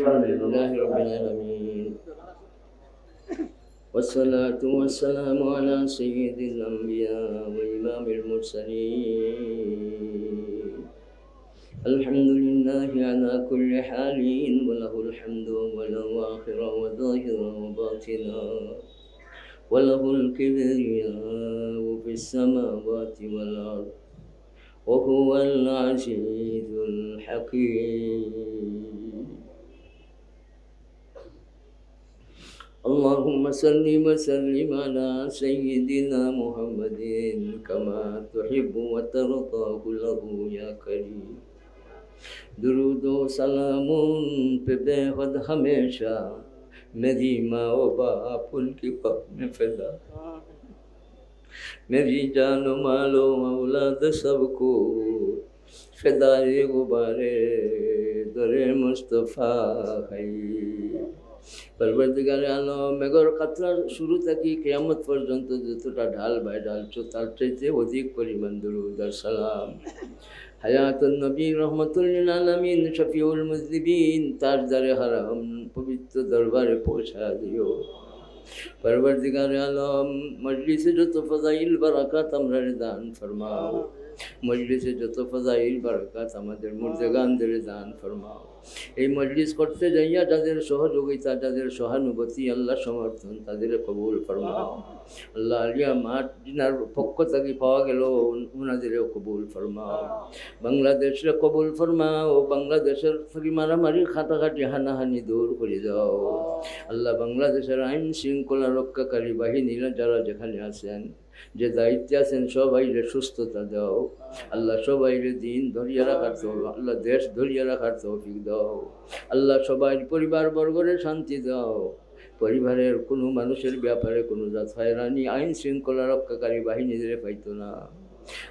الحمد لله رب العالمين. والصلاة والسلام على سيد الأنبياء وإمام المرسلين. الحمد لله على كل حال وله الحمد أولا وآخرا وظاهرا وباطنا وله الكبرياء في السماوات والأرض. وهو العزيز الحكيم. اللهم صل وسلم على سيدنا محمد كما تحب وترضى له يا كريم. درود و سلام پہ بے حد ہمیشہ میری ماں و باپ ان کی پاپ میں فدا. میری جان و مال و اولاد سب کو فدائے غبارے در مصطفیٰ ہے পরবর্তীকালে আলো মেঘর কাতরা শুরু থেকে কেয়ামত পর্যন্ত যতটা ঢাল বাই ঢালছো তার চাইতে অধিক পরিমাণ দুরুদ সালাম। হায়াতুল নবী রহমতুল্লিল আলমিন, শফিউল মুজদিবিন তার দ্বারে হারাম পবিত্র দরবারে পৌঁছা দিও। পরবর্তীকালে আলম মজলিসে যত ফজাইল, বারাকাত আমরা দান ফরমাও। মজলিসে যত ফজাইল বারাকাত আমাদের মুর্দেগানদের দান ফরমাও। এই মজলিস করতে যাইয়া যাদের সহযোগিতা যাদের সহানুভূতি আল্লাহ সমর্থন তাদের কবুল ফরমাও। আল্লাহ আলিয়া মাঠ জিনার পক্ষ থেকে পাওয়া গেল ওনাদেরও কবুল ফরমাও। বাংলাদেশের কবুল ফরমাও বাংলাদেশের থেকে মারামারি খাটাখাটি হানাহানি দূর করে দাও। আল্লাহ বাংলাদেশের আইন শৃঙ্খলা রক্ষাকারী বাহিনীরা যারা যেখানে আছেন যে দায়িত্বে আছেন সবাইরে সুস্থতা দাও। আল্লাহ সবাইরে দিন ধরিয়া রাখার তো আল্লাহ দেশ ধরিয়া রাখার তৌফিক দাও। আল্লাহ সবাই পরিবার বর্গরে শান্তি দাও। পরিবারের কোনো মানুষের ব্যাপারে কোনো জাত হয়রানি, আইন শৃঙ্খলা রক্ষাকারী বাহিনীদের পাইতো না।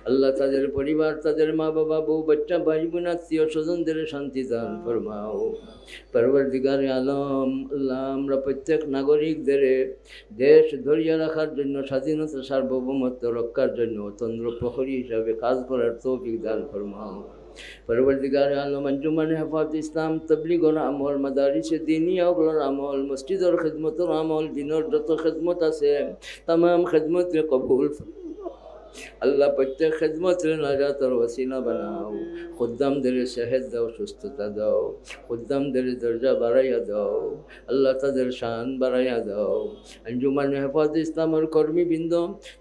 আল্লাহ তাদের পরিবার তাদের মা বাবা বউ বাচ্চা ভাই বোন আত্মীয় স্বজনদের শান্তি দান ফরমাও। পরবর্তীকারে আলম আল্লাহ আমরা প্রত্যেক নাগরিকদের দেশ ধরিয়ে রাখার জন্য স্বাধীনতা সার্বভৌমত্ব রক্ষার জন্য তন্দ্র প্রহরী হিসাবে কাজ করার তৌফিক দান ফরমাও। পরবর্তীকার আলম আঞ্জুমান হেফাত ইসলাম তবলিগর আমল মাদারিসে দিনিয়া ওগুলোর আমল মসজিদর খেদমতর আমল দিনের যত খেদমত আছে তাম খেদমত কবুল আল্লাহ প্রত্যেক খেদমতের নাজাতর ওসিলা বানাও। খুদ্দামদের সেহেদ দাও, সুস্থতা দাও। খুদ্দামদের দরজা বাড়াইয়া দাও। আল্লাহ তাদের শান বাড়াইয়া দাও। আঞ্জুমান হেফাজ ইসলামের কর্মীবৃন্দ,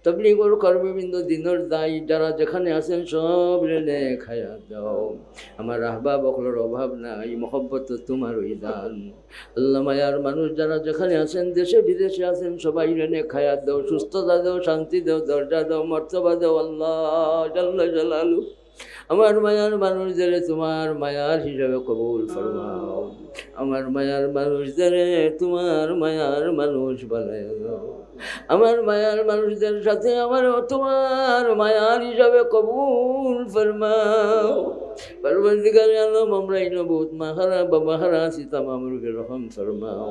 তবলিগর কর্মীবৃন্দ, দিনের দায়ী যারা যেখানে আছেন সব রেনে খায়া দাও। আমার আহবাব অকলের অভাব নাই, মহব্বত তোমার ওই দান। আল্লাহ মায়ার মানুষ যারা যেখানে আছেন, দেশে বিদেশে আছেন, সবাই রেনে খায়া দাও, সুস্থতা দাও, শান্তি দাও, দরজা দাও, মর্তবা দাও আল্লাহ জাল্লা জালালু আমার মায়ার মানুষদের তোমার মায়ার হিসাবে কবুল ফরমাও। আমার মায়ার মানুষদের তোমার মায়ার মানুষ বানায় আমার মায়ার মানুষদের সাথে আমার তোমার মায়ার হিসাবে কবুল ফরমাও। পরবর্তীকালে আলম আমরা এই বহুত মাহারা বা মাহারা আছি তামামরুকে রহম ফরমাও।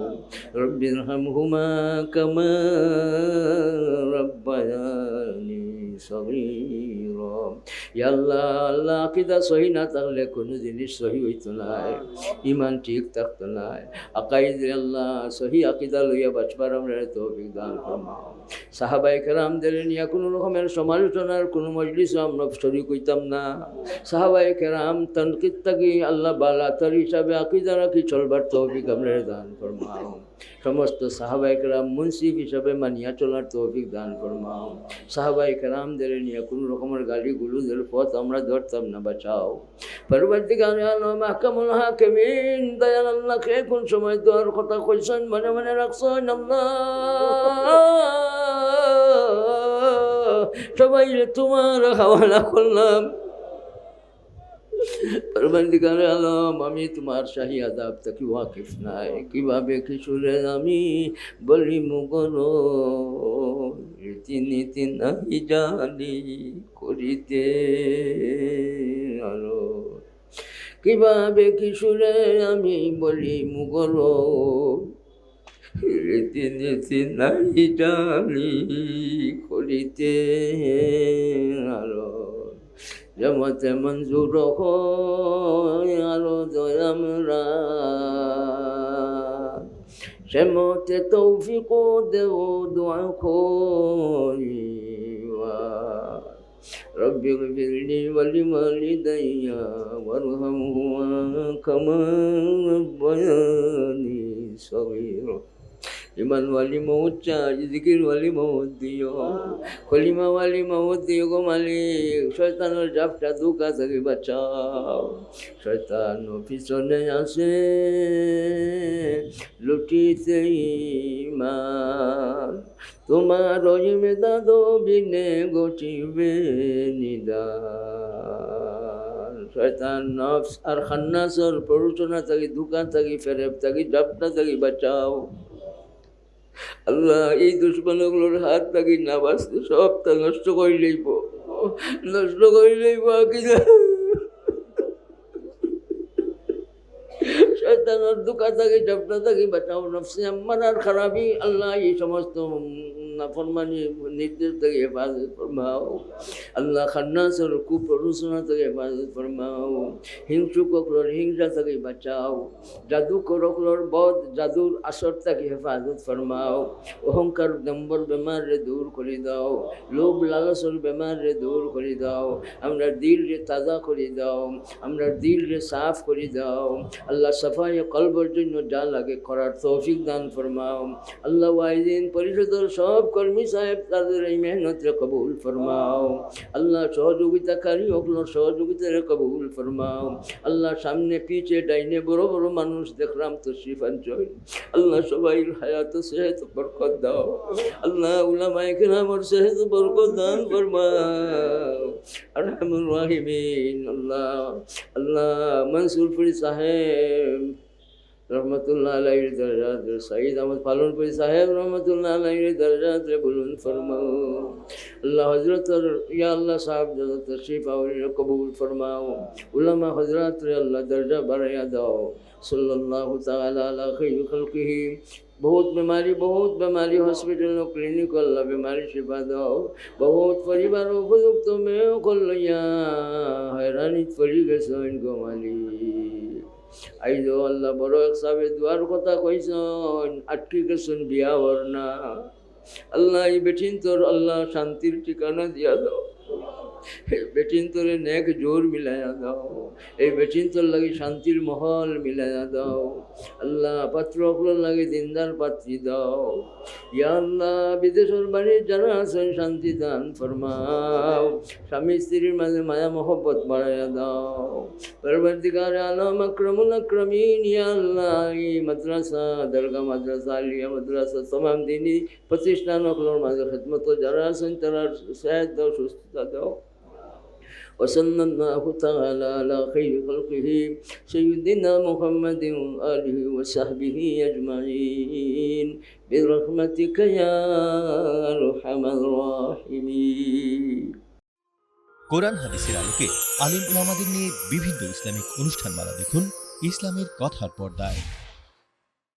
রব্বির হাম হুমা কামা রব্বায়ানি সগীর। আল্লাহ আল্লাহ আকিদা সহি না থাকলে কোনো জিনিস সহি হইতো না। ইমান ঠিক থাকতো না। আকাইদ আল্লাহ সহি আকিদা লইয়া বাঁচবার আমরা তৌফিক দান ফরমাও। সাহাবাই কেরামদের নিয়ে কোনো রকমের সমালোচনার কোনো মজলিস আমরা শরিক হইতাম না। সাহাবাই কেরাম তনকিত থাকি আল্লাহ বালা তার হিসাবে আকিদা রাখি চলবার তৌফিক আমরা দান ফরমাও। সমস্ত সাহাবাই কেরাম মুন্সিফ হিসাবে মানিয়া চলার তৌফিক দান ফরমাও। সাহাবাই কেরামদের নিয়ে কোনো রকমের গালি গুলুদের পথ আমরা ধরতাম না, বাঁচাও। আহকামুল হাকিমিন, দয়াল আল্লাহকে কোন সময় দোয়ার কথা কইছেন মনে মনে রাখছেন? আল্লাহ! সবাই তোমার হাওয়ালা করলাম। পরবর্তীকালে আলম, আমি তোমার শাহী আদাব থেকে ওয়াকিফ নাই। কীভাবে কিশোরে আমি বলি, মুগল রীতিনীতি নাই জানি করিতে আরও কীভাবে কিশোরে আমি বলি, মুগল রীতিনীতি নাই জানি করিতে আরও জমতে মঞ্জুর হয় আরো দয়ামরা شمت توفيق دو دعا خوري رب اغفر لي ولوالدي وارحمهما كما ربياني صغيرا ইমান ওয়ালি মৌত চাই জিকির ওয়ালি মৌত দিও কলিমা ওয়ালি মৌত দিও গো মালিক শয়তানের জাপটা দুকা থেকে বাঁচাও শয়তান পিছনে আসে লুটিতে ইমান তোমার রহিমে দাদো বিনে গটিবে নিদান শয়তান নফস আর খান্নাসর প্ররোচনা থাকি দোকান থাকি ফেরেব থাকি জাপটা থাকি বাঁচাও আল্লাহ, এই দুশ্মনগুলোর হাত থাকি না বাঁচতে সব তা নষ্ট করে লইব নষ্ট করে লইব কিনা শয়তানের দুকা থাকি জবটা থাকি, বাঁচাও নফসে, আমার আর খারাপই। আল্লাহ, এই সমস্ত নাফরমানি নির্দেশ থেকে হেফাজত ফরমাও। আল্লাহ খান্নাসের কুপ্ররোচনা থেকে হেফাজত ফরমাও। হিংসুকর হিংসা থেকে বাঁচাও। জাদুকরকলর বদ জাদুর আসর থেকে হেফাজত ফরমাও। অহংকার দম্বর বেমারে দূর করে দাও। লোভ লালসর বেমারে দূর করে দাও। আমরা দিল রে তাজা করে দাও। আমরা দিল রে সাফ করে দাও। আল্লাহ সাফাই কলবর জন্য যা লাগে করার তৌফিক দান ফরমাও। আল্লাহ ওয়াইদিন পরিষদের সব কর্মী সাহেব, তাদের এই মেহনতরে কবুল ফরমাও। আল্লাহ সহযোগিতাকারী ওগুলোর সহযোগিতারে কবুল ফরমাও। আল্লাহ সামনে পিছে ডাইনে বড় বড় মানুষ দেখলাম তো শিফাঞ্চল আল্লাহ সবাই হায়াত সেহেত বরকত দাও। আল্লাহ উলামায়ে কিরামর সেহেত বরকত দান ফরমাও। আল্লাহ। আল্লাহ মনসুর ফুরি সাহেব রহমতুল্লাহ আলাইহির দরজাত সাইদ আহমদ পালনপুরি সাহেব রহমতুল্লাহ আলাইহির দরজাত রে বলুন ফরমাও আল্লাহ হজরত ইয়া আল্লাহ সাহেব যত তশরিফ আউলির কবুল ফরমাও উলামা হজরত রে আল্লাহ দরজা বাড়াইয়া দাও সাল্লাল্লাহু তাআলা আলা খাইর খালকিহি বহুত বেমারি বহুত বেমারি হসপিটাল ক্লিনিক আল্লাহ বেমারি সেবা দাও বহুত পরিবার উপযুক্ত মেয়েও করলইয়া হয়রানিত পড়ি গেছেন গোমালি আইজ আল্লাহ বড় এক সাহেব দুয়ার কথা কইসন আটকে গেছন বিয়া না আল্লাহ এই বেঠিন তোর আল্লাহ শান্তির ঠিকানা দিয়া দাও। এই বেটিন তোরে নেক জোর মিলাইয়া দাও এই বেটিন তোর লাগে শান্তির মহল মিলাইয়া দাও আল্লাহ পাত্র অকলের লাগে দিনদার পাত্রী দাও ইয়া আল্লাহ বিদেশের বাড়ি যারা আছেন শান্তি দান ফরমাও স্বামী স্ত্রীর মাঝে মায়া মহব্বত বাড়াইয়া দাও পরবর্তীকার আলম আক্রমুল আক্রমিন ইয়া আল্লাহ এই মাদ্রাসা দরগা মাদ্রাসা আলিয়া মাদ্রাসা তমাম দিনই প্রতিষ্ঠান অকলের মাঝে খেদমত যারা আছেন তারা সাহায্য দাও সুস্থতা দাও وصلى الله تعالى على خير خلقه سيدنا محمد وآله وصحبه أجمعين برحمتك يا أرحم الراحمين কোরআন হাদিসের আলোকে আলিম ওলামাদের নিয়ে বিভিন্ন ইসলামিক অনুষ্ঠানমালা দেখুন ইসলামের কথার পর্দায়